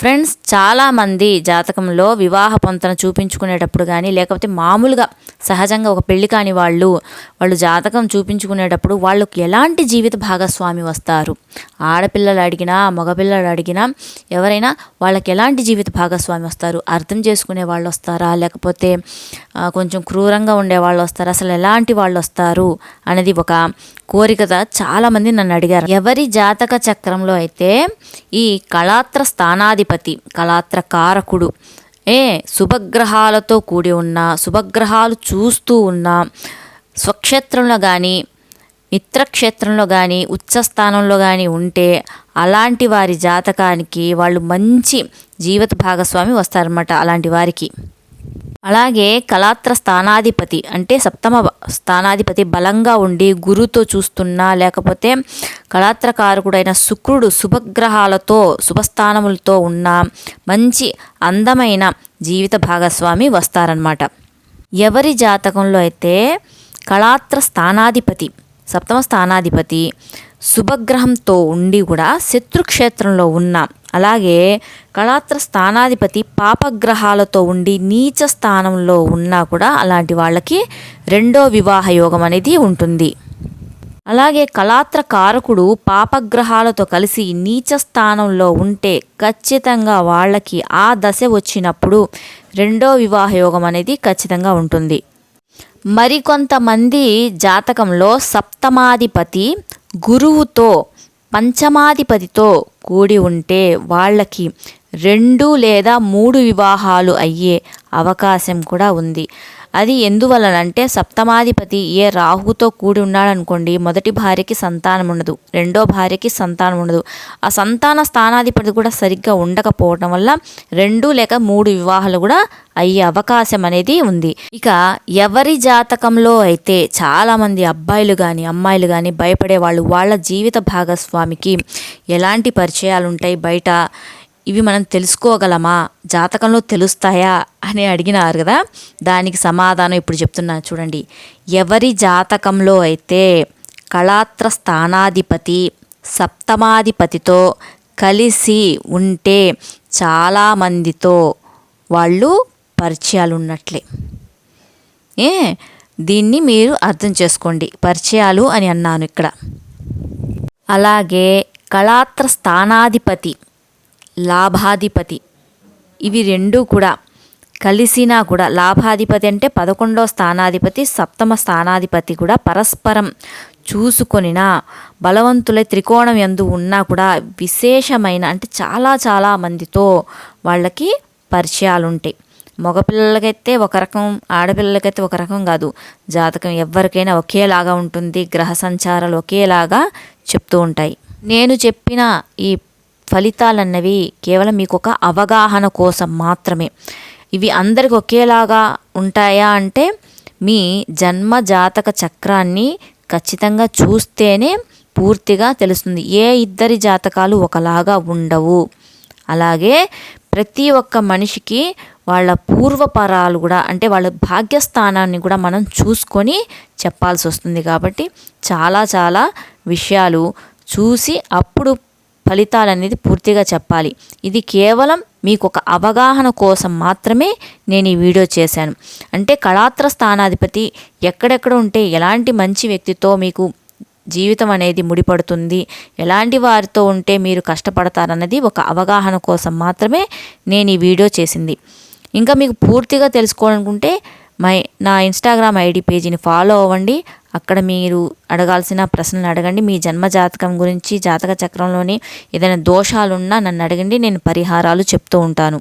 Friends చాలామంది జాతకంలో వివాహ పొంతన చూపించుకునేటప్పుడు కానీ లేకపోతే మామూలుగా సహజంగా ఒక పెళ్ళి కాని వాళ్ళు వాళ్ళు జాతకం చూపించుకునేటప్పుడు వాళ్ళకి ఎలాంటి జీవిత భాగస్వామి వస్తారు? ఆడపిల్లలు అడిగినా మగపిల్లలు అడిగినా ఎవరైనా వాళ్ళకి ఎలాంటి జీవిత భాగస్వామి వస్తారు? అర్థం చేసుకునే వాళ్ళు వస్తారా? లేకపోతే కొంచెం క్రూరంగా ఉండే వాళ్ళు వస్తారా? అసలు ఎలాంటి వాళ్ళు వస్తారు? అనేది ఒక కోరికత చాలామంది నన్ను అడిగారు. ఎవరి జాతక చక్రంలో అయితే ఈ కళాత్ర స్థానాది కళాత్ర కళాత్రకారకుడు. ఏ శుభగ్రహాలతో కూడి ఉన్న శుభగ్రహాలు చూస్తూ ఉన్న స్వక్షేత్రంలో కానీ మిత్రక్షేత్రంలో కానీ ఉచ్చస్థానంలో కానీ ఉంటే అలాంటి వారి జాతకానికి వాళ్ళు మంచి జీవిత భాగస్వామి వస్తారన్నమాట అలాంటి వారికి. అలాగే కళాత్ర స్థానాధిపతి అంటే సప్తమ స్థానాధిపతి బలంగా ఉండి గురుతో చూస్తున్నా లేకపోతే కళాత్రకారకుడైన శుక్రుడు శుభగ్రహాలతో శుభస్థానములతో ఉన్న మంచి అందమైన జీవిత భాగస్వామి వస్తారనమాట ఎవరి జాతకంలో అయితే కళాత్ర స్థానాధిపతి సప్తమ స్థానాధిపతి శుభగ్రహంతో ఉండి కూడా శత్రుక్షేత్రంలో ఉన్న అలాగే కళాత్ర స్థానాధిపతి పాపగ్రహాలతో ఉండి నీచ స్థానంలో ఉన్నా కూడా అలాంటి వాళ్ళకి రెండో వివాహ యోగం అనేది ఉంటుంది. అలాగే కళాత్ర కారకుడు పాపగ్రహాలతో కలిసి నీచ స్థానంలో ఉంటే ఖచ్చితంగా వాళ్ళకి ఆ దశ వచ్చినప్పుడు రెండో వివాహ యోగం అనేది ఖచ్చితంగా ఉంటుంది. మరికొంతమంది జాతకంలో సప్తమాధిపతి గురువుతో పంచమాధిపతితో కూడి ఉంటే వాళ్ళకి రెండు లేదా మూడు వివాహాలు అయ్యే అవకాశం కూడా ఉంది. అది ఎందువలనంటే సప్తమాధిపతి ఏ రాహుతో కూడి ఉన్నాడనుకోండి మొదటి భార్యకి సంతానం ఉండదు రెండో భార్యకి సంతానం ఉండదు. ఆ సంతాన స్థానాధిపతి కూడా సరిగ్గా ఉండకపోవడం వల్ల రెండు లేక మూడు వివాహాలు కూడా అయ్యే అవకాశం అనేది ఉంది. ఇక ఎవరి జాతకంలో అయితే చాలామంది అబ్బాయిలు కానీ అమ్మాయిలు కానీ భయపడే వాళ్ళు వాళ్ళ జీవిత భాగస్వామికి ఎలాంటి పరిచయాలు ఉంటాయి బయట? ఇవి మనం తెలుసుకోగలమా? జాతకంలో తెలుస్తాయా అని అడిగినారు కదా. దానికి సమాధానం ఇప్పుడు చెప్తున్నాను చూడండి. ఎవరి జాతకంలో అయితే కళాత్ర స్థానాధిపతి సప్తమాధిపతితో కలిసి ఉంటే చాలామందితో వాళ్ళు పరిచయాలు ఉన్నట్లే ఏ? దీన్ని మీరు అర్థం చేసుకోండి. పరిచయాలు అని అన్నాను ఇక్కడ. అలాగే కళాత్ర స్థానాధిపతి లాభాధిపతి ఇవి రెండూ కూడా కలిసినా కూడా లాభాధిపతి అంటే పదకొండో స్థానాధిపతి సప్తమ స్థానాధిపతి కూడా పరస్పరం చూసుకొనినా బలవంతులై త్రికోణం ఎందు ఉన్నా కూడా విశేషమైన అంటే చాలా చాలా మందితో వాళ్ళకి పరిచయాలు ఉంటాయి మగపిల్లలకైతే ఒక రకం ఆడపిల్లలకైతే ఒక రకం కాదు. జాతకం ఎవరికైనా ఒకేలాగా ఉంటుంది గ్రహ సంచారాలు ఒకేలాగా చెప్తూ ఉంటాయి. నేను చెప్పిన ఈ ఫలితాలన్నవి కేవలం మీకు ఒక అవగాహన కోసం మాత్రమే. ఇవి అందరికి ఒకేలాగా ఉంటాయా అంటే మీ జన్మ జాతక చక్రాన్ని ఖచ్చితంగా చూస్తేనే పూర్తిగా తెలుస్తుంది. ఏ ఇద్దరి జాతకాలు ఒకలాగా ఉండవు. అలాగే ప్రతి ఒక్క మనిషికి వాళ్ళ పూర్వపరాలు కూడా అంటే వాళ్ళ భాగ్యస్థానాన్ని కూడా మనం చూసుకొని చెప్పాల్సి వస్తుంది కాబట్టి చాలా చాలా విషయాలు చూసి అప్పుడు ఫలితాలు అనేది పూర్తిగా చెప్పాలి. ఇది కేవలం మీకు ఒక అవగాహన కోసం మాత్రమే నేను ఈ వీడియో చేశాను. అంటే కళాత్ర స్థానాధిపతి ఎక్కడెక్కడ ఉంటే ఎలాంటి మంచి వ్యక్తితో మీకు జీవితం అనేది ముడిపడుతుంది ఎలాంటి వారితో ఉంటే మీరు కష్టపడతారన్నది ఒక అవగాహన కోసం మాత్రమే నేను ఈ వీడియో చేసింది. ఇంకా మీకు పూర్తిగా తెలుసుకోవాలనుకుంటే మై నా ఇన్స్టాగ్రామ్ ఐడి పేజీని ఫాలో అవ్వండి. అక్కడ మీరు అడగాల్సిన ప్రశ్నలు అడగండి. మీ జన్మ జాతకం గురించి జాతక చక్రంలోని ఏదైనా దోషాలున్నా నన్ను అడగండి. నేను పరిహారాలు చెప్తూ ఉంటాను.